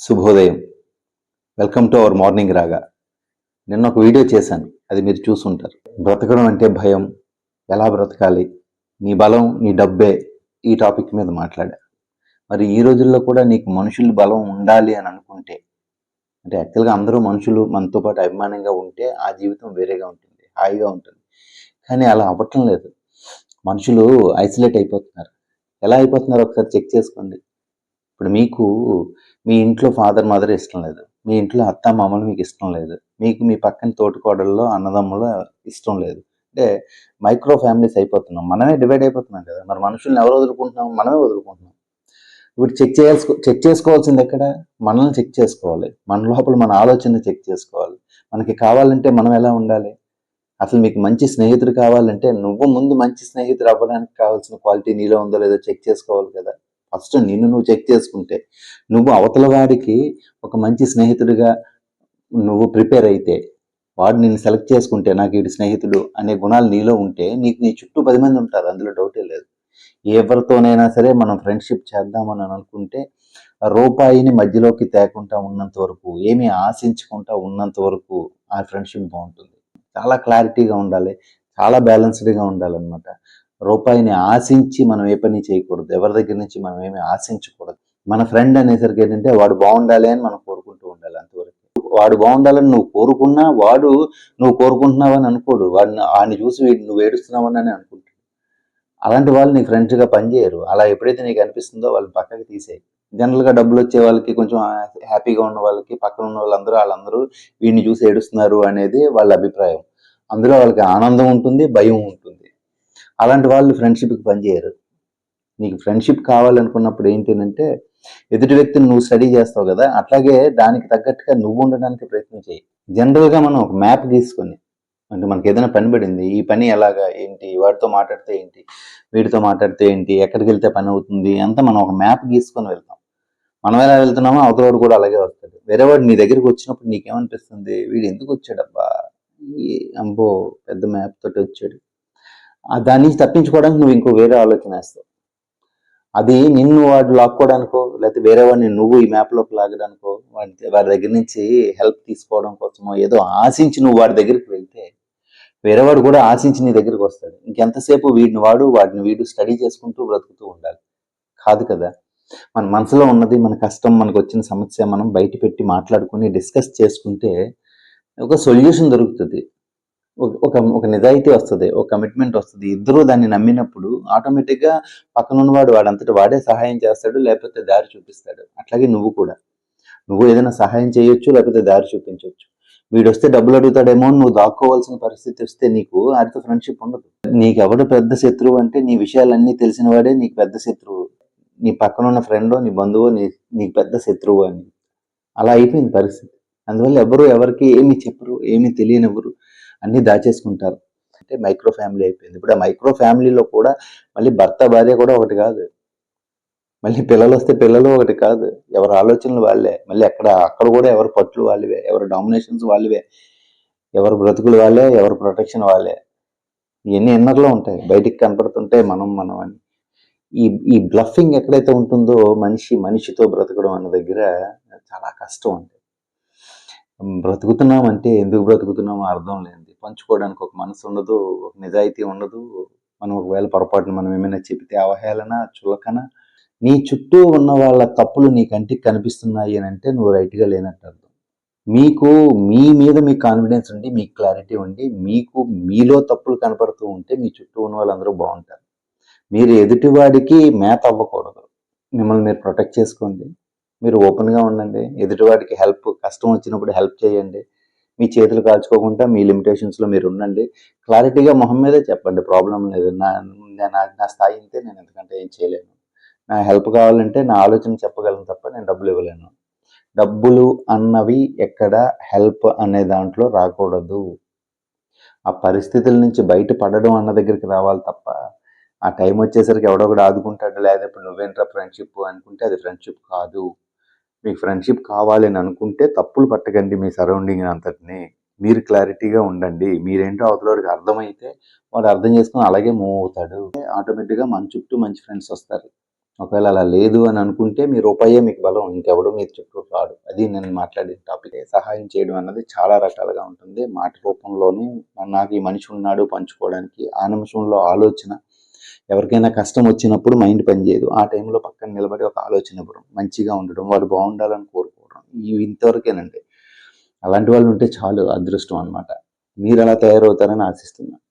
శుభోదయం. Welcome to our morning రాగా నిన్న ఒక వీడియో చేశాను. అది మీరు చూసుంటారు. బ్రతకడం అంటే భయం. ఎలా బ్రతకాలి? నీ బలం నీ డబ్బే ఈ టాపిక్ మీద మాట్లాడా మరి ఈ రోజుల్లో కూడా నీకు మనుషులు బలం ఉండాలి అని అనుకుంటే అంటే యాక్చువల్గా అందరూ మనుషులు మనతో పాటు అభిమానంగా ఉంటే ఆ జీవితం వేరేగా ఉంటుంది హాయిగా ఉంటుంది. కానీ అలా అవ్వటం లేదు. మనుషులు ఐసోలేట్ అయిపోతున్నారు. ఎలా అయిపోతున్నారు ఒకసారి చెక్ చేసుకోండి. ఇప్పుడు మీకు మీ ఇంట్లో ఫాదర్ మదర్ ఇష్టం లేదు. మీ ఇంట్లో అత్త మామలు మీకు ఇష్టం లేదు. మీకు మీ పక్కన తోటికోడల్లో అన్నదమ్ములు ఇష్టం లేదు. అంటే మైక్రో ఫ్యామిలీస్ అయిపోతున్నాం. మనమే డివైడ్ అయిపోతున్నాం కదా. మరి మనుషుల్ని ఎవరు వదులుకుంటున్నాం? మనమే వదులుకుంటున్నాం. ఇప్పుడు చెక్ చేయాల్సి చెక్ చేసుకోవాల్సింది ఎక్కడ? మనల్ని చెక్ చేసుకోవాలి. మన లోపల మన ఆలోచన చెక్ చేసుకోవాలి. మనకి కావాలంటే మనం ఎలా ఉండాలి? అసలు మీకు మంచి స్నేహితుడు కావాలంటే నువ్వు ముందు మంచి స్నేహితుడు అవ్వడానికి కావాల్సిన క్వాలిటీ నీలో ఉందో లేదో చెక్ చేసుకోవాలి కదా. ఫస్ట్ నిన్ను నువ్వు చెక్ చేసుకుంటే నువ్వు అవతల వాడికి ఒక మంచి స్నేహితుడిగా నువ్వు ప్రిపేర్ అయితే వాడు నిన్ను సెలెక్ట్ చేసుకుంటే నాకు వీడి స్నేహితుడు అనే గుణాలు నీలో ఉంటే నీకు నీ చుట్టూ పది మంది ఉంటారు అందులో డౌటే లేదు. ఎవరితోనైనా సరే మనం ఫ్రెండ్షిప్ చేద్దామని అనుకుంటే రూపాయిని మధ్యలోకి తేకుండా ఉన్నంత వరకు ఏమీ ఆశించకుండా ఉన్నంత వరకు ఆ ఫ్రెండ్షిప్ బాగుంటుంది. చాలా క్లారిటీగా ఉండాలి చాలా బ్యాలెన్స్డ్గా ఉండాలన్నమాట. రూపాయిని ఆశించి మనం ఏ పని చేయకూడదు. ఎవరి దగ్గర నుంచి మనం ఏమి ఆశించకూడదు. మన ఫ్రెండ్ అనేసరికి ఏంటంటే వాడు బాగుండాలి అని మనం కోరుకుంటూ ఉండాలి అంతవరకు. వాడు బాగుండాలని నువ్వు కోరుకున్నా వాడు నువ్వు కోరుకుంటున్నావని అనుకోడు. వాడిని వాడిని చూసి నువ్వు ఏడుస్తున్నావని అని అనుకుంటాడు. అలాంటి వాళ్ళు నీ ఫ్రెండ్స్గా పనిచేయరు అలా ఎప్పుడైతే నీకు అనిపిస్తుందో వాళ్ళని పక్కకి తీసేయి. జనరల్గా డబ్బులు వచ్చే వాళ్ళకి కొంచెం హ్యాపీగా ఉన్న వాళ్ళకి పక్కన ఉన్న వాళ్ళందరూ వాళ్ళందరూ వీడిని చూసి ఏడుస్తున్నారు అనేది వాళ్ళ అభిప్రాయం. అందులో వాళ్ళకి ఆనందం ఉంటుంది భయం ఉంటుంది. అలాంటి వాళ్ళు ఫ్రెండ్షిప్కి పనిచేయరు. నీకు ఫ్రెండ్షిప్ కావాలనుకున్నప్పుడు ఏంటంటే ఎదుటి వ్యక్తిని నువ్వు స్టడీ చేస్తావు కదా అట్లాగే దానికి తగ్గట్టుగా నువ్వు ఉండడానికి ప్రయత్నం చేయి. జనరల్గా మనం ఒక మ్యాప్ గీసుకొని అంటే మనకి ఏదైనా పని పడింది ఈ పని ఎలాగా ఏంటి వాడితో మాట్లాడితే ఏంటి వీడితో మాట్లాడితే ఏంటి ఎక్కడికి వెళ్తే పని అవుతుంది అంతా మనం ఒక మ్యాప్ గీసుకొని వెళ్తాం. మనం ఎలా వెళ్తున్నామో అవతలవాడు కూడా అలాగే వస్తాడు. వేరేవాడు నీ దగ్గరికి వచ్చినప్పుడు నీకేమనిపిస్తుంది? వీడు ఎందుకు వచ్చాడబ్బా? ఈ అంబో పెద్ద మ్యాప్ తోటి వచ్చాడు. దాని నుంచి తప్పించుకోవడానికి నువ్వు ఇంకో వేరే ఆలోచన వేస్తావు. అది నిన్ను వాడు లాక్కోవడానికో లేకపోతే వేరే వాడిని నువ్వు ఈ మ్యాప్లోకి లాగడానికో వాడి వాడి దగ్గర నుంచి హెల్ప్ తీసుకోవడం కోసమో ఏదో ఆశించి నువ్వు వాడి దగ్గరికి వెళ్తే వేరేవాడు కూడా ఆశించి నీ దగ్గరికి వస్తాడు. ఇంకెంతసేపు వీడిని వాడు వాడిని వీడు స్టడీ చేసుకుంటూ బ్రతుకుతూ ఉండాలి. కాదు కదా? మన మనసులో ఉన్నది మన కష్టం మనకు వచ్చిన సమస్య మనం బయట పెట్టి మాట్లాడుకుని డిస్కస్ చేసుకుంటే ఒక సొల్యూషన్ దొరుకుతుంది. ఒక- ఒక ఒక నిజాయితీ వస్తుంది ఒక కమిట్మెంట్ వస్తుంది. ఇద్దరూ దాన్ని నమ్మినప్పుడు ఆటోమేటిక్గా పక్కన ఉన్నవాడు వాడంతటి వాడే సహాయం చేస్తాడు లేకపోతే దారి చూపిస్తాడు. అట్లాగే నువ్వు కూడా. నువ్వు ఏదైనా సహాయం చేయొచ్చు లేకపోతే దారి చూపించవచ్చు వీడు వస్తే డబ్బులు అడుగుతాడేమో నువ్వు దాక్కోవాల్సిన పరిస్థితి వస్తే నీకు వాడితో ఫ్రెండ్షిప్ ఉండదు. నీకు ఎవడు పెద్ద శత్రువు అంటే నీ విషయాలన్నీ తెలిసిన వాడే నీకు పెద్ద శత్రువు. నీ పక్కన ఉన్న ఫ్రెండో నీ బంధువో నీ నీకు పెద్ద శత్రువు అని. అలా అయిపోయింది పరిస్థితి. అందువల్ల ఎవరు ఎవరికి ఏమి చెప్పరు ఏమి తెలియనివ్వరు. అన్నీ దాచేసుకుంటారు. అంటే మైక్రో ఫ్యామిలీ అయిపోయింది. ఇప్పుడు ఆ మైక్రో ఫ్యామిలీలో కూడా మళ్ళీ భర్త భార్య కూడా ఒకటి కాదు. మళ్ళీ పిల్లలు వస్తే పిల్లలు ఒకటి కాదు. ఎవరి ఆలోచనలు వాళ్ళే. మళ్ళీ అక్కడ అక్కడ కూడా ఎవరి పట్లు వాళ్ళవే. ఎవరి డామినేషన్స్ వాళ్ళవే. ఎవరి బ్రతుకులు వాళ్ళే. ఎవరి ప్రొటెక్షన్ వాళ్ళే. ఇవన్నీ ఎన్నర్లో ఉంటాయి. బయటికి కనపడుతుంటే మనం మనం అని. ఈ ఈ బ్లఫింగ్ ఎక్కడైతే ఉంటుందో మనిషి మనిషితో బ్రతకడం అన్న దగ్గర చాలా కష్టం అండి. బ్రతుకుతున్నాం అంటే ఎందుకు బ్రతుకుతున్నామో అర్థం లేదు పంచుకోవడానికి ఒక మనసు ఉండదు ఒక నిజాయితీ ఉండదు. మనం ఒకవేళ పొరపాటున మనం ఏమైనా చెబితే అవహేళన చులకన నీ చుట్టూ ఉన్న వాళ్ళ తప్పులు నీ కంటికి కనిపిస్తున్నాయి అని అంటే నువ్వు రైట్గా లేనట్టు అర్థం. మీకు మీ మీద మీకు కాన్ఫిడెన్స్ ఉండి మీకు క్లారిటీ ఉండి మీకు మీలో తప్పులు కనపడుతూ ఉంటే మీ చుట్టూ ఉన్న వాళ్ళందరూ బాగుంటారు. మీరు ఎదుటివాడికి మేత అవ్వకూడదు. మిమ్మల్ని మీరు ప్రొటెక్ట్ చేసుకోండి. మీరు ఓపెన్గా ఉండండి. ఎదుటివాడికి హెల్ప్ కష్టం వచ్చినప్పుడు హెల్ప్ చేయండి. మీ చేతులు కాల్చుకోకుండా మీ లిమిటేషన్స్లో మీరు ఉండండి. క్లారిటీగా మొహం మీదే చెప్పండి. ప్రాబ్లం లేదు. నా నా నా స్థాయి ఇంతే. నేను ఎందుకంటే ఏం చేయలేను. నా హెల్ప్ కావాలంటే నా ఆలోచన చెప్పగలను తప్ప నేను డబ్బులు ఇవ్వలేను. డబ్బులు అన్నవి ఎక్కడ హెల్ప్ అనే దాంట్లో రాకూడదు. ఆ పరిస్థితుల నుంచి బయట పడడం అన్న దగ్గరికి రావాలి తప్ప ఆ టైం వచ్చేసరికి ఎవడో ఒకడు ఆదుకుంటాడు. లేదా ఇప్పుడు నువ్వేంట్రా ఫ్రెండ్షిప్ అనుకుంటే అది ఫ్రెండ్షిప్ కాదు. మీకు ఫ్రెండ్షిప్ కావాలి అని అనుకుంటే తప్పులు పట్టకండి మీ సరౌండింగ్ అంతటిని. మీరు క్లారిటీగా ఉండండి. మీరేంటో అవతలవాడికి అర్థమైతే వాడు అర్థం చేసుకుని అలాగే మూవ్ అవుతాడు. ఆటోమేటిక్గా మన చుట్టూ మంచి ఫ్రెండ్స్ వస్తారు. ఒకవేళ అలా లేదు అని అనుకుంటే మీ రూపాయే మీకు బలం. ఇంకెవడో మీరు చుట్టూ రాడు. అది నేను మాట్లాడే టాపిక్. సహాయం చేయడం అన్నది చాలా రకాలుగా ఉంటుంది. మాట రూపంలోనే నాకు ఈ మనిషి ఉన్నాడు పంచుకోవడానికి ఆ నిమిషంలో ఆలోచన ఎవరికైనా కష్టం వచ్చినప్పుడు మైండ్ పనిచేయదు ఆ టైంలో పక్కన నిలబడి ఒక ఆలోచన ఇవ్వడం మంచిగా ఉండడం వారు బాగుండాలని కోరుకోవడం ఇవి ఇంతవరకేనండి. అలాంటి వాళ్ళు ఉంటే చాలు అదృష్టం అన్నమాట. మీరు అలా తయారవుతారని ఆశిస్తున్నాను